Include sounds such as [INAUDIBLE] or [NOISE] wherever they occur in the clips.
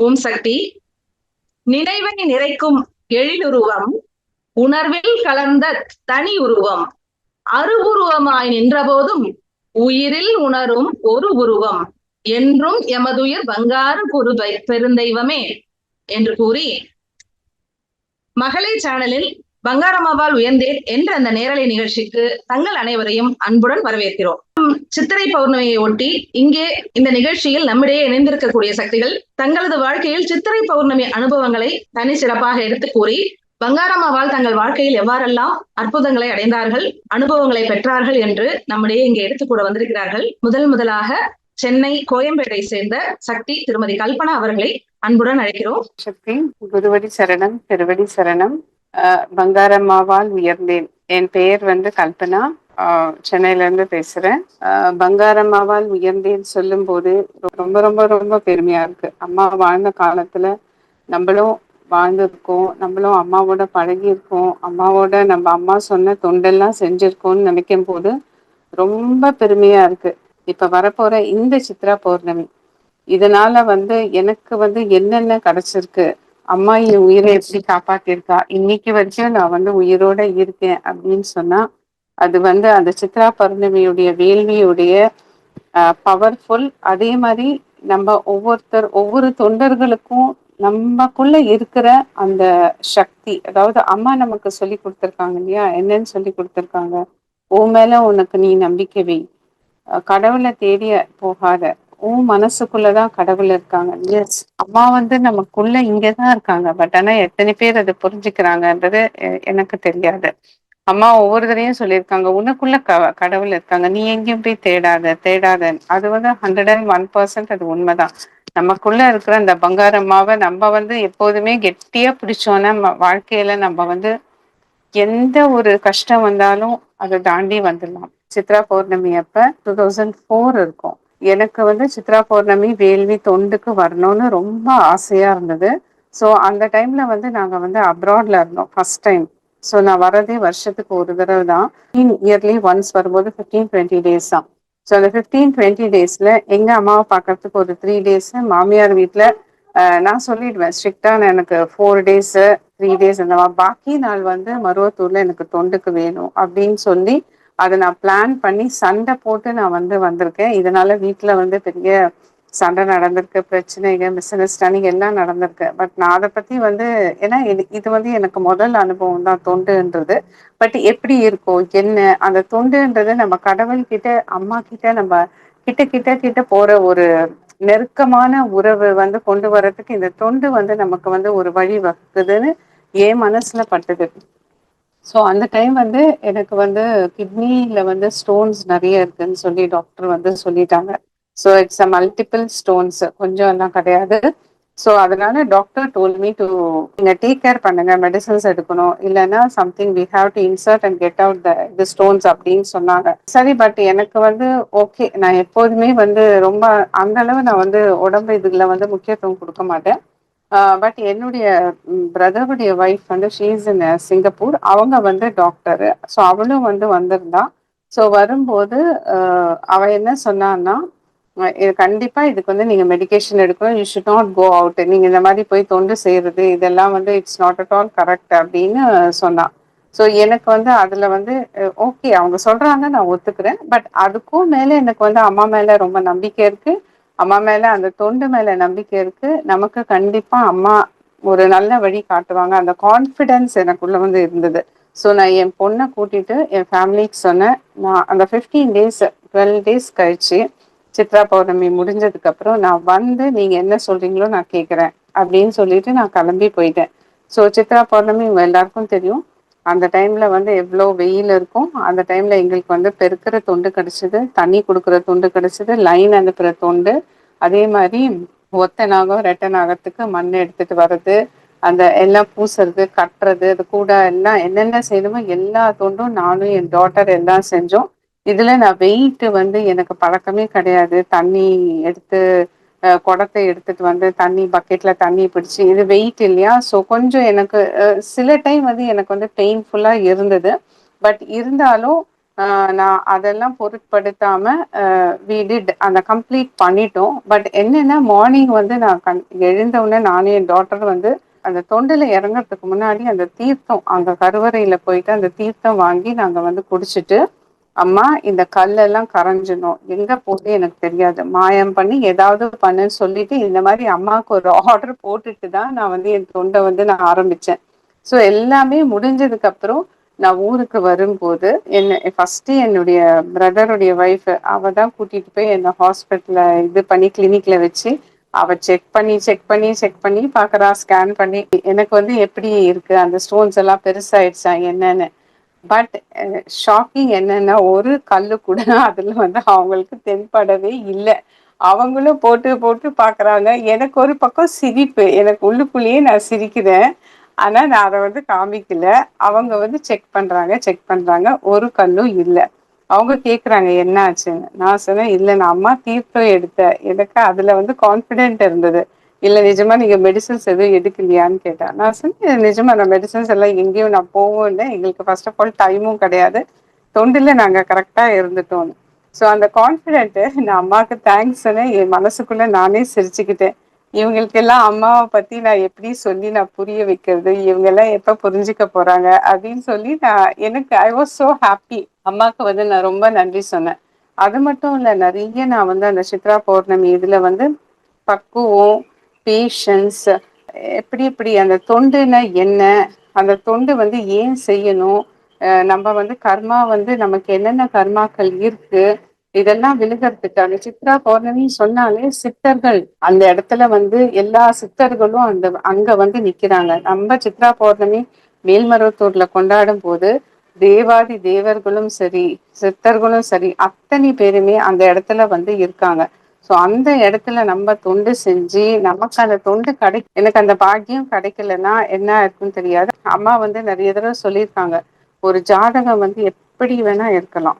ஓம் சக்தி. நினைவை நிறைக்கும் எழிலுருவம் உணர்வில் கலந்த தனி உருவம். அருவுருவமாய் நின்றபோதும் உயிரில் உணரும் ஒரு உருவம். என்றும் எமதுயிர் பங்காரு குரு பெருந்தெய்வமே என்று கூறி மகளிர் சேனலில் பங்காரம்மாவால் உயர்ந்தேன் என்ற அந்த நேரலை நிகழ்ச்சிக்கு தங்கள் அனைவரையும் அன்புடன் வரவேற்கிறோம். சித்திரை பௌர்ணமியை ஒட்டி இங்கே இந்த நிகழ்ச்சியில் நம்மிடையே இணைந்திருக்கக்கூடிய சக்திகள் தங்களது வாழ்க்கையில் சித்திரை பௌர்ணமி அனுபவங்களை தனி சிறப்பாக எடுத்து கூறி பங்காரம்மாவால் தங்கள் வாழ்க்கையில் எவ்வாறெல்லாம் அற்புதங்களை அடைந்தார்கள் அனுபவங்களை பெற்றார்கள் என்று நம்மிடையே இங்கே எடுத்து கூட வந்திருக்கிறார்கள். முதல் முதலாக சென்னை கோயம்பேட்டை சேர்ந்த சக்தி திருமதி கல்பனா அவர்களை அன்புடன் அழைக்கிறோம். சக்தி குருவடி சரணம் திருவடி சரணம். பங்காரம்மாவால் உயர்ந்தேன். என் பெயர் வந்து கல்பனா. சென்னையிலேருந்து சென்னையில இருந்து பேசுறேன் பங்காரம்மாவால் உயர்ந்தேன் சொல்லும் போது ரொம்ப ரொம்ப ரொம்ப பெருமையா இருக்கு. அம்மா வாழ்ந்த காலத்துல நம்மளும் வாழ்ந்திருக்கோம். நம்மளும் அம்மாவோட பழகியிருக்கோம். அம்மாவோட நம்ம அம்மா சொன்ன தொண்டெல்லாம் செஞ்சிருக்கோம்னு நினைக்கும் போது ரொம்ப பெருமையா இருக்கு. இப்ப வரப்போற இந்த சித்ரா பௌர்ணமி. இதனால வந்து எனக்கு வந்து என்னென்ன கிடைச்சிருக்கு? அம்மா என் உயிரை எப்படி காப்பாத்திருக்கா? இன்னைக்கு வரைக்கும் நான் வந்து உயிரோட இருக்கேன். அப்படின்னு சொன்னா அது வந்து அந்த சித்ரா பௌர்ணமியுடைய வேள்வியுடைய பவர்ஃபுல் அதே மாதிரி நம்ம ஒவ்வொருத்தர் ஒவ்வொரு தொண்டர்களுக்கும் நம்மக்குள்ள இருக்கிற அந்த சக்தி அதாவது அம்மா நமக்கு சொல்லி கொடுத்துருக்காங்க இல்லையா? என்னன்னு சொல்லி கொடுத்துருக்காங்க. உன் மேல உனக்கு நீ நம்பிக்கை வை. கடவுளை தேடிய போகாத. உன் மனசுக்குள்ளதான் கடவுள் இருக்காங்க. எஸ் அம்மா வந்து நமக்குள்ள இங்கதான் இருக்காங்க. பட் ஆனா எத்தனை பேர் அதை புரிஞ்சுக்கிறாங்கன்றது எனக்கு தெரியாது. அம்மா ஒவ்வொரு தடையும் சொல்லியிருக்காங்க உனக்குள்ள க கடவுள் இருக்காங்க. நீ எங்கேயும் போய் தேடாத தேடாத. அது வந்து ஹண்ட்ரட் அண்ட் ஒன் பர்சன்ட் அது உண்மைதான். நமக்குள்ள இருக்கிற அந்த பங்காரம்மாவை நம்ம வந்து எப்போதுமே கெட்டியா பிடிச்சோன்னா வாழ்க்கையில நம்ம வந்து எந்த ஒரு கஷ்டம் வந்தாலும் அதை தாண்டி வந்துடலாம். சித்ரா பௌர்ணமி அப்ப டூ தௌசண்ட் ஃபோர் இருக்கும். எனக்கு வந்து சித்ரா பௌர்ணமி வேள்வி தொண்டுக்கு வரணும்னு ரொம்ப ஆசையாக இருந்தது. ஸோ அந்த டைமில் வந்து நாங்கள் வந்து அப்ராட்ல இருந்தோம் ஃபர்ஸ்ட் டைம் ஸோ நான் வரதே வருஷத்துக்கு ஒரு தடவை தான். இயர்லி ஒன்ஸ் வரும்போது ஃபிஃப்டீன் டுவெண்ட்டி டேஸ் தான். ஸோ அந்த ஃபிஃப்டீன் டுவெண்ட்டி டேஸில் எங்கள் அம்மாவை பார்க்கறதுக்கு ஒரு த்ரீ டேஸ் மாமியார் வீட்டில் நான் சொல்லிடுவேன் ஸ்ட்ரிக்டான எனக்கு ஃபோர் டேஸு த்ரீ டேஸ் அந்த மாதிரி பாக்கி நாள் வந்து மருவத்தூரில் எனக்கு தொண்டுக்கு வேணும் அப்படின்னு சொல்லி அதை நான் பிளான் பண்ணி சண்டை போட்டு நான் வந்து வந்திருக்கேன். இதனால வீட்டில் வந்து பெரிய சண்டை நடந்திருக்கு பிரச்சனைகள் மிஸ் அண்டர்ஸ்டாண்டிங் எல்லாம் நடந்திருக்கு. பட் நான் அதை பத்தி வந்து ஏன்னா இது இது வந்து எனக்கு முதல் அனுபவம் தான் தொண்டுன்றது. பட் எப்படி இருக்கும் என்ன அந்த தொண்டுன்றது நம்ம கடவுள் கிட்ட அம்மா கிட்ட நம்ம கிட்ட கிட்ட கிட்ட போற ஒரு நெருக்கமான உறவு வந்து கொண்டு வர்றதுக்கு இந்த தொண்டு வந்து நமக்கு வந்து ஒரு வழி வகுக்குதுன்னு என் மனசுல பட்டது. ஸோ அந்த டைம் வந்து எனக்கு வந்து கிட்னியில் வந்து ஸ்டோன்ஸ் நிறைய இருக்குன்னு சொல்லி டாக்டர் வந்து சொல்லிட்டாங்க. So it's a multiple stones கொஞ்சம் எல்லாம் கிடையாது. ஸோ அதனால டாக்டர் டோல் மீ டு நீங்கள் டேக் கேர் பண்ணுங்க மெடிசன்ஸ் எடுக்கணும். இல்லைன்னா something we have to insert and get out the the stones அப்படின்னு சொன்னாங்க. சரி பட் எனக்கு வந்து ஓகே நான் எப்போதுமே வந்து ரொம்ப அந்த அளவு நான் வந்து உடம்பு இதுல வந்து முக்கியத்துவம் கொடுக்க மாட்டேன். பட் என்னுடைய பிரதருடைய ஒய்ஃப் வந்து ஷீஸ் இன் சிங்கப்பூர். அவங்க வந்து டாக்டரு ஸோ அவளும் வந்து வந்திருந்தா. ஸோ வரும்போது அவ என்ன சொன்னான்னா இது கண்டிப்பா இதுக்கு வந்து நீங்க மெடிகேஷன் எடுக்கணும். You should not go out நீங்க இந்த மாதிரி போய் தொண்டு செய்யறது இதெல்லாம் வந்து it's not at all correct அப்படின்னு சொன்னான் ஸோ எனக்கு வந்து அதுல வந்து ஓகே அவங்க சொல்றாங்க நான் ஒத்துக்கிறேன். பட் அதுக்கும் மேல எனக்கு வந்து அம்மா மேல ரொம்ப நம்பிக்கை இருக்கு. அம்மா மேல அந்த தொண்டு மேல நம்பிக்கை இருக்கு. நமக்கு கண்டிப்பா அம்மா ஒரு நல்ல வழி காட்டுவாங்க. அந்த கான்ஃபிடென்ஸ் எனக்குள்ள வந்து இருந்தது. ஸோ நான் என் பொண்ணை கூட்டிட்டு என் ஃபேமிலிக்கு சொன்னேன். நான் அந்த ஃபிஃப்டீன் டேஸ் டுவெல் டேஸ் கழிச்சு சித்ரா பௌர்ணமி முடிஞ்சதுக்கு அப்புறம் நான் வந்து நீங்க என்ன சொல்றீங்களோ நான் கேட்குறேன் அப்படின்னு சொல்லிட்டு நான் கிளம்பி போயிட்டேன். ஸோ சித்ரா பௌர்ணமி உங்க எல்லாருக்கும் தெரியும். அந்த டைம்ல வந்து எவ்வளோ வெயில் இருக்கும். அந்த டைம்ல எங்களுக்கு வந்து பெருக்கிற தொண்டு கிடைச்சது தண்ணி கொடுக்குற தொண்டு கிடைச்சது லைன் அனுப்புற தொண்டு அதே மாதிரி ஒத்த நாகம் ரெட்டை நாகத்துக்கு மண் எடுத்துட்டு வர்றது அந்த எல்லாம் பூசுறது கட்டுறது அது கூட எல்லாம் என்னென்ன செய்யணுமோ எல்லா தொண்டும் நானும் என் டாட்டர் எல்லாம் செஞ்சோம். இதுல நான் வெயிட் வந்து எனக்கு பழக்கமே கிடையாது. தண்ணி எடுத்து குடத்தை எடுத்துட்டு வந்து தண்ணி பக்கெட்ல தண்ணி பிடிச்சி இது வெயிட் இல்லையா? ஸோ கொஞ்சம் எனக்கு சில டைம் வந்து எனக்கு வந்து பெயின்ஃபுல்லா இருந்தது. பட் இருந்தாலும் நான் அதெல்லாம் பொருட்படுத்தாம வி டிட் அந்த கம்ப்ளீட் பண்ணிட்டோம். பட் என்னன்னா மார்னிங் வந்து நான் கண் எழுந்த உடனே நானும் என் டாட்டர் வந்து அந்த தொண்டில் இறங்கறதுக்கு முன்னாடி அந்த தீர்த்தம் அங்கே கருவறையில போயிட்டு அந்த தீர்த்தம் வாங்கி நாங்கள் வந்து குடிச்சிட்டு அம்மா இந்த கல்லெல்லாம் கரைஞ்சிடும் எங்க போகுது எனக்கு தெரியாது. மாயம் பண்ணி ஏதாவது பண்ணுன்னு சொல்லிட்டு இந்த மாதிரி அம்மாவுக்கு ஒரு ஆர்டர் போட்டுட்டு தான் நான் வந்து என் தொண்டை வந்து நான் ஆரம்பிச்சேன். ஸோ எல்லாமே முடிஞ்சதுக்கு அப்புறம் நான் ஊருக்கு வரும்போது என்ன ஃபர்ஸ்ட் என்னுடைய பிரதருடைய ஒய்ஃப் அவ தான் கூட்டிட்டு போய் என்ன ஹாஸ்பிட்டல்ல இது பண்ணி கிளினிக்ல வச்சு அவ செக் பண்ணி செக் பண்ணி செக் பண்ணி பாக்குறா ஸ்கேன் பண்ணி. எனக்கு வந்து எப்படி இருக்கு அந்த ஸ்டோன்ஸ் எல்லாம் பெருசாயிடுச்சா என்னன்னு. பட் ஷாக்கிங் என்னன்னா ஒரு கல்லு கூட [LAUGHS] அதுல வந்து அவங்களுக்கு தென்படவே இல்லை. அவங்களும் போட்டு போட்டு பாக்குறாங்க எனக்கு ஒரு பக்கம் சிரிப்பு. எனக்கு உள்ளுக்குள்ளேயே நான் சிரிக்கிறேன். ஆனா நான் அதை வந்து காமிக்கல. அவங்க வந்து செக் பண்றாங்க செக் பண்றாங்க. ஒரு கல்லும் இல்லை. அவங்க கேக்குறாங்க என்ன ஆச்சுன்னு நான் சொன்னேன் இல்லை நான் அம்மா தீர்த்தம் எடுத்தேன் எனக்கு அதுல வந்து கான்பிடென்ட் இருந்தது. இல்ல நிஜமா நீங்க மெடிசன்ஸ் எதுவும் எடுக்கலையான்னு கேட்டேன். நான் சொன்னேன் நிஜமா நான் மெடிசன்ஸ் எல்லாம் எங்கேயும் நான் போவும் இல்லை. எங்களுக்கு ஃபர்ஸ்ட் ஆஃப் ஆல் டைமும் கிடையாது. தொண்டில நாங்க கரெக்டா இருந்துட்டோம் ஸோ அந்த கான்பிடென்ட் நான் அம்மாவுக்கு தேங்க்ஸ் என் மனசுக்குள்ள நானே சிரிச்சுக்கிட்டேன். இவங்களுக்கு எல்லாம் அம்மாவை பத்தி நான் எப்படி சொல்லி நான் புரிய வைக்கிறது? இவங்க எல்லாம் எப்ப புரிஞ்சுக்க போறாங்க? அப்படின்னு சொல்லி நான் எனக்கு ஐ வாஸ் சோ ஹாப்பி அம்மாவுக்கு வந்து நான் ரொம்ப நன்றி சொன்னேன். அது மட்டும் இல்ல நிறைய நான் வந்து அந்த சித்ரா பௌர்ணமி இதுல வந்து பக்குவம் பேஷன்ஸ் எப்படி எப்படி அந்த தொண்டுனா என்ன? அந்த தொண்டு வந்து ஏன் செய்யணும்? நம்ம வந்து கர்மா வந்து நமக்கு என்னென்ன கர்மாக்கள் இருக்கு? இதெல்லாம் விழுகிறதுக்கு சித்ரா பௌர்ணமி சொன்னாலே சித்தர்கள் அந்த இடத்துல வந்து எல்லா சித்தர்களும் அந்த அங்க வந்து நிக்கிறாங்க. நம்ம சித்ரா பௌர்ணமி மேல்மருவத்தூர்ல கொண்டாடும் போது தேவாதி தேவர்களும் சரி சித்தர்களும் சரி அத்தனை பேருமே அந்த இடத்துல வந்து இருக்காங்க. சோ அந்த இடத்துல நம்ம தொண்டு செஞ்சு நமக்கு அந்த தொண்டு கிடை எனக்கு அந்த பாக்கியம் கிடைக்கலன்னா என்ன இருக்குன்னு தெரியாது. அம்மா வந்து நிறைய தடவை சொல்லியிருக்காங்க. ஒரு ஜாதகம் வந்து எப்படி வேணா இருக்கலாம்.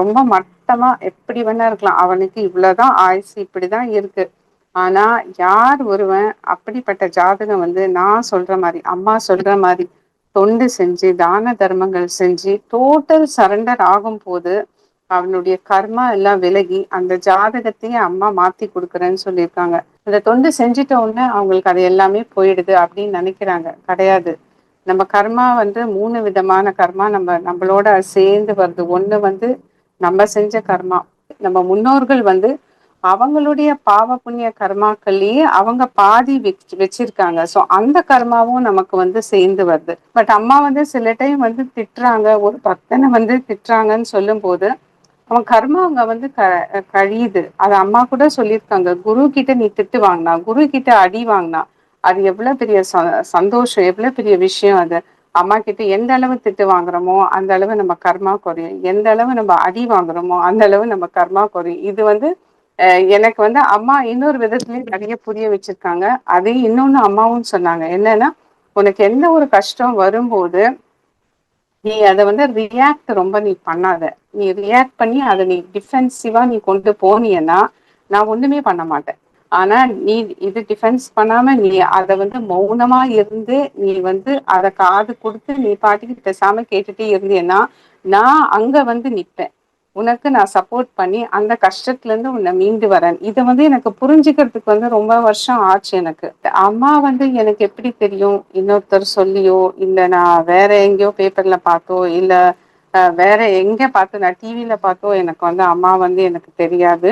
ரொம்ப மட் மொத்தமா எப்படி வேணா இருக்கலாம். அவனுக்கு இவ்வளவுதான் ஆயுசு இப்படிதான் இருக்கு. ஆனா யார் ஒருவன் அப்படிப்பட்ட ஜாதகம் வந்து நான் சொல்ற மாதிரி அம்மா சொல்ற மாதிரி தொண்டு செஞ்சு தான தர்மங்கள் செஞ்சு டோட்டல் சரண்டர் ஆகும் போது அவனுடைய கர்மா எல்லாம் விலகி அந்த ஜாதகத்தையே அம்மா மாத்தி கொடுக்குறேன்னு சொல்லியிருக்காங்க. அந்த தொண்டு செஞ்சிட்ட உடனே அவங்களுக்கு அது எல்லாமே போயிடுது அப்படின்னு நினைக்கிறாங்க. கிடையாது. நம்ம கர்மா வந்து மூணு விதமான கர்மா நம்ம நம்மளோட சேர்ந்து வருது. ஒண்ணு வந்து நம்ம செஞ்ச கர்மா. நம்ம முன்னோர்கள் வந்து அவங்களுடைய பாவ புண்ணிய கர்மாக்கள்லயே அவங்க பாதி வச்சிருக்காங்க. சோ அந்த கர்மாவும் நமக்கு வந்து சேர்ந்து வருது. பட் அம்மா வந்து சில டைம் வந்து திட்டுறாங்க. ஒரு பக்தனை வந்து திட்டுறாங்கன்னு சொல்லும் போது அவன் கர்மா அங்க வந்து க கழியுது. அது அம்மா கூட சொல்லியிருக்காங்க. குரு கிட்ட நீ திட்டு வாங்கினா குரு கிட்ட அடி வாங்கினா அது எவ்வளவு பெரிய ச சந்தோஷம் எவ்வளவு பெரிய விஷயம் அது. அம்மா கிட்ட எந்த அளவு திட்டு வாங்குறோமோ அந்த அளவு நம்ம கர்மா குறையும் எந்த அளவு நம்ம அடி வாங்குறோமோ அந்த அளவு நம்ம கர்மா குறையும் இது வந்து அஹ் எனக்கு வந்து அம்மா இன்னொரு விதத்துலயும் நிறைய புரிய வச்சிருக்காங்க. அதே இன்னொன்னு அம்மாவும் சொன்னாங்க. என்னன்னா உனக்கு எந்த ஒரு கஷ்டம் வரும்போது நீ அதை வந்து ரியாக்ட் ரொம்ப நீ பண்ணாத. நீ ரியாக்ட் பண்ணி அதை நீ டிஃபென்சிவா நீ கொண்டு போனீன்னா நான் ஒண்ணுமே பண்ண மாட்டேன். ஆனா நீ இது டிஃபென்ஸ் பண்ணாம நீ அதை வந்து மௌனமா இருந்து நீ வந்து அதை காது கொடுத்து நீ பாட்டுக்கு பேசாம கேட்டுட்டே இருந்தேன்னா நான் அங்க வந்து நிப்பேன். உனக்கு நான் சப்போர்ட் பண்ணி அந்த கஷ்டத்துல இருந்து உன்னை மீண்டு வரேன். இதை வந்து எனக்கு புரிஞ்சுக்கிறதுக்கு வந்து ரொம்ப வருஷம் ஆச்சு எனக்கு. அம்மா வந்து எனக்கு எப்படி தெரியும்? இன்னொருத்தர் சொல்லியோ இல்ல நான் வேற எங்கேயோ பேப்பர்ல பார்த்தோ இல்ல வேற எங்க பார்த்து நான் டிவியில பார்த்தோ எனக்கு வந்து அம்மா வந்து எனக்கு தெரியாது.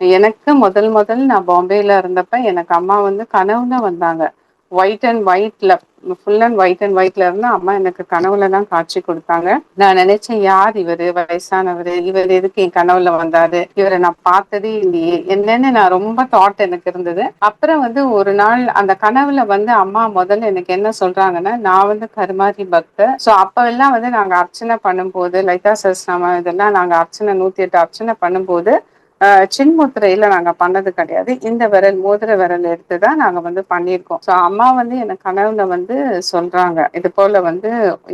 எனக்கு முதல் முதல் நான் பாம்பேல இருந்தப்ப எனக்கு அம்மா வந்து கனவுல வந்தாங்க. ஒயிட் அண்ட் ஒயிட்ல ஃபுல் அண்ட் ஒயிட் அண்ட் ஒயிட்ல இருந்து அம்மா எனக்கு கனவுல தான் காட்சி கொடுத்தாங்க. நான் நினைச்சேன் யார் இவரு? வயசானவர்? இவர் எதுக்கு என் கனவுல வந்தாரு? இவரை நான் பார்த்ததே இல்லையே. என்னன்னு நான் ரொம்ப தாட் எனக்கு இருந்தது. அப்புறம் வந்து ஒரு நாள் அந்த கனவுல வந்து அம்மா முதல்ல எனக்கு என்ன சொல்றாங்கன்னா நான் வந்து கருமாரி பக்தர் ஸோ அப்ப எல்லாம் வந்து நாங்க அர்ச்சனை பண்ணும்போது லைதா சஸ்நாமம் இதெல்லாம் நாங்க அர்ச்சனை நூத்தி எட்டு அர்ச்சனை பண்ணும்போது சின்முத்திரையில நாங்க பண்ணது கிடையாது. இந்த விரல் மோதிர விரல் எடுத்துதான் நாங்க வந்து பண்ணியிருக்கோம். சோ அம்மா வந்து எனக்கு கனவுல வந்து சொல்றாங்க. இது போல வந்து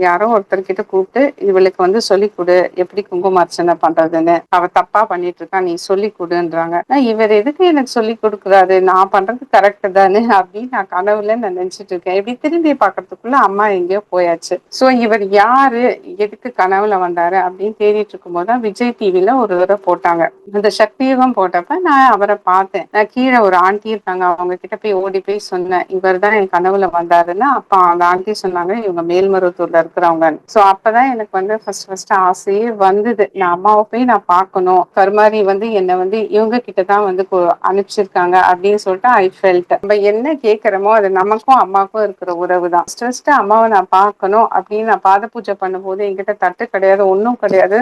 யாரோ ஒருத்தர் கிட்ட கூப்பிட்டு இவளுக்கு வந்து சொல்லி கொடு. எப்படி குங்குமார்ச்சனை பண்றதுன்னு. அவ தப்பா பண்ணிட்டு இருக்கா நீ சொல்லி கொடுன்றாங்க. இவர் எதுக்கு எனக்கு சொல்லி கொடுக்குறாரு? நான் பண்றது கரெக்ட் தானே? அப்படின்னு நான் கனவுல நான் நினைச்சிட்டு இருக்கேன். இப்படி திரும்பி பாக்குறதுக்குள்ள அம்மா எங்கேயோ போயாச்சு. சோ இவர் யாரு? எதுக்கு கனவுல வந்தாரு? அப்படின்னு தேடிட்டு இருக்கும்போது தான் விஜய் டிவில ஒரு தடவை போட்டாங்க. அந்த சக்தியுகம் போட்டப்ப நான் அவரை பார்த்தேன். நான் கீழே ஒரு ஆண்டி இருக்காங்க. அவங்க கிட்ட போய் ஓடி போய் சொன்னேன். இவர் தான் என் கனவுல வந்தாருன்னு அப்ப அந்த ஆண்டி சொன்னாங்க இவங்க மேல்மருவத்தூர்ல இருக்கிறவங்க சோ அப்பதான் எனக்கு வந்து ஃபர்ஸ்ட் ஃபர்ஸ்ட் ஆசையே வந்தது. நான் அம்மாவை போய் நான் பார்க்கணும். கருமாரி வந்து என்னை வந்து இவங்க கிட்ட தான் வந்து அனுப்பிச்சிருக்காங்க அப்படின்னு சொல்லிட்டு ஐ ஃபெல்ட் நம்ம என்ன கேட்கிறோமோ அது நமக்கும் அம்மாவுக்கும் இருக்கிற உறவு தான். ஃபர்ஸ்ட் அம்மாவை நான் பார்க்கணும் அப்படின்னு நான் பாத பூஜை பண்ணும்போது என்கிட்ட தட்டு கிடையாது ஒன்றும் கிடையாது.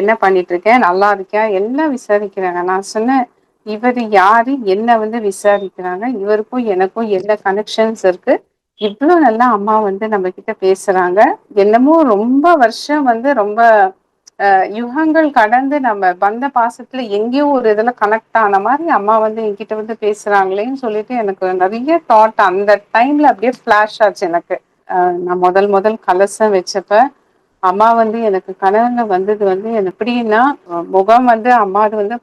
என்ன பண்ணிட்டு இருக்கேன் நல்லா இருக்கேன். எல்லாம் விசாரிக்கிறாங்க? நான் சொன்னேன் இவர் யாரு? என்ன வந்து விசாரிக்கிறாங்க? இவருக்கும் எனக்கும் என்ன கனெக்ஷன்ஸ் இருக்கு? இவ்வளோ நல்லா அம்மா வந்து நம்ம கிட்ட பேசுறாங்க. என்னமோ ரொம்ப வருஷம் வந்து ரொம்ப யுகங்கள் கடந்து நம்ம வந்த பாசத்துல எங்கேயோ ஒரு இதுல கனெக்ட் ஆன மாதிரி அம்மா வந்து என்கிட்ட வந்து பேசுறாங்களேன்னு சொல்லிட்டு எனக்கு நிறைய தாட் அந்த டைம்ல அப்படியே ஃபிளாஷ் ஆச்சு எனக்கு. நான் முதல் முதல் கலசம் வச்சப்ப அம்மா வந்து எனக்கு கனவுல வந்தது வந்து எனக்கு எப்படின்னா முகம் வந்து அம்மாது வந்து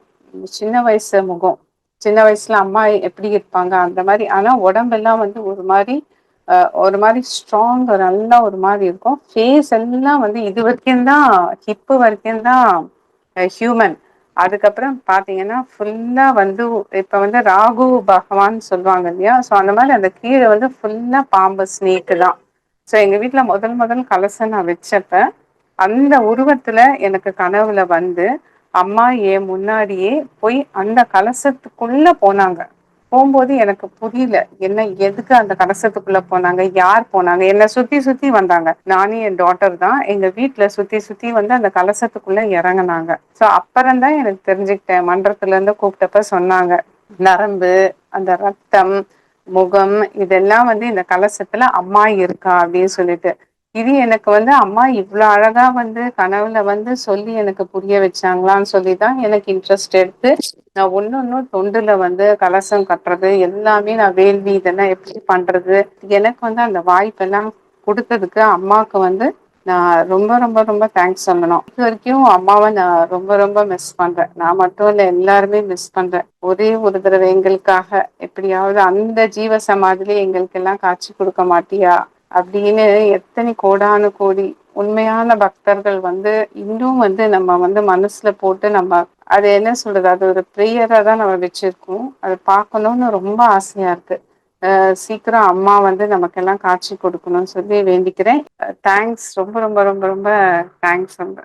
சின்ன வயசு முகம். சின்ன வயசுல அம்மா எப்படி இருப்பாங்க அந்த மாதிரி. ஆனா உடம்பெல்லாம் வந்து ஒரு மாதிரி ஒரு மாதிரி ஸ்ட்ராங் நல்லா ஒரு மாதிரி இருக்கும். ஃபேஸ் எல்லாம் வந்து இது வரைக்கும் தான் ஹிப்பு வரைக்கும் தான் ஹியூமன் அதுக்கப்புறம் பாத்தீங்கன்னா ஃபுல்லா வந்து இப்ப வந்து ராகு பகவான் சொல்லுவாங்க இல்லையா? ஸோ அந்த மாதிரி அந்த கீழே வந்து ஃபுல்லா பாம்பு ஸ்னேக்கு தான். ஸோ எங்கள் வீட்டில் முதல் முதல் கலசம் நான் வச்சப்ப அந்த உருவத்தில் எனக்கு கனவுல வந்து அம்மா என் முன்னாடியே போய் அந்த கலசத்துக்குள்ளே போனாங்க. போகும்போது எனக்கு புரியல என்ன எதுக்கு அந்த கலசத்துக்குள்ள போனாங்க யார் போனாங்க என்னை சுத்தி சுத்தி வந்தாங்க. நானும் என் டாட்டர் தான் எங்க வீட்டில் சுத்தி சுத்தி வந்து அந்த கலசத்துக்குள்ள இறங்குனாங்க. சோ அப்புறம் தான் எனக்கு தெரிஞ்சுக்கிட்டேன் மன்றத்துல இருந்து கூப்பிட்டப்ப சொன்னாங்க நரம்பு அந்த ரத்தம் முகம் இதெல்லாம் வந்து இந்த கலசத்துல அம்மா இருக்கா அப்படின்னு சொல்லிட்டு. இது எனக்கு வந்து அம்மா இவ்வளவு அழகா வந்து கனவுல வந்து சொல்லி எனக்கு புரிய வச்சாங்களான்னு சொல்லி தான் எனக்கு இன்ட்ரெஸ்ட் எடுத்து நான் ஒண்ணு ஒன்னும் தொண்டுல வந்து கலசம் கட்டுறது எல்லாமே நான் வேள்வி இதெல்லாம் எப்படி பண்றது எனக்கு வந்து அந்த வாய்ப்பெல்லாம் கொடுத்ததுக்கு அம்மாவுக்கு வந்து நான் ரொம்ப ரொம்ப ரொம்ப தேங்க்ஸ் சொல்லணும். இது வரைக்கும் அம்மாவை நான் ரொம்ப ரொம்ப மிஸ் பண்றேன். நான் மட்டும் இல்லை எல்லாருமே மிஸ் பண்றேன். ஒரே ஒரு தடவை எங்களுக்காக எப்படியாவது அந்த ஜீவ சமாதிலே எங்களுக்கு எல்லாம் காட்சி கொடுக்க மாட்டியா? அப்படின்னு எத்தனை கோடானு கோடி உண்மையான பக்தர்கள் வந்து இன்னும் வந்து நம்ம வந்து மனசுல போட்டு நம்ம அது என்ன சொல்றது? அது ஒரு ப்ரேயரா தான் நம்ம வச்சிருக்கோம். அதை பார்க்கணும்னு ரொம்ப ஆசையா இருக்கு. சீக்கிரம் அம்மா வந்து நமக்கெல்லாம் காட்சி கொடுக்கணும்னு சொல்லி வேண்டிக்கிறேன். தேங்க்ஸ் ரொம்ப ரொம்ப ரொம்ப ரொம்ப தேங்க்ஸ் ரொம்ப.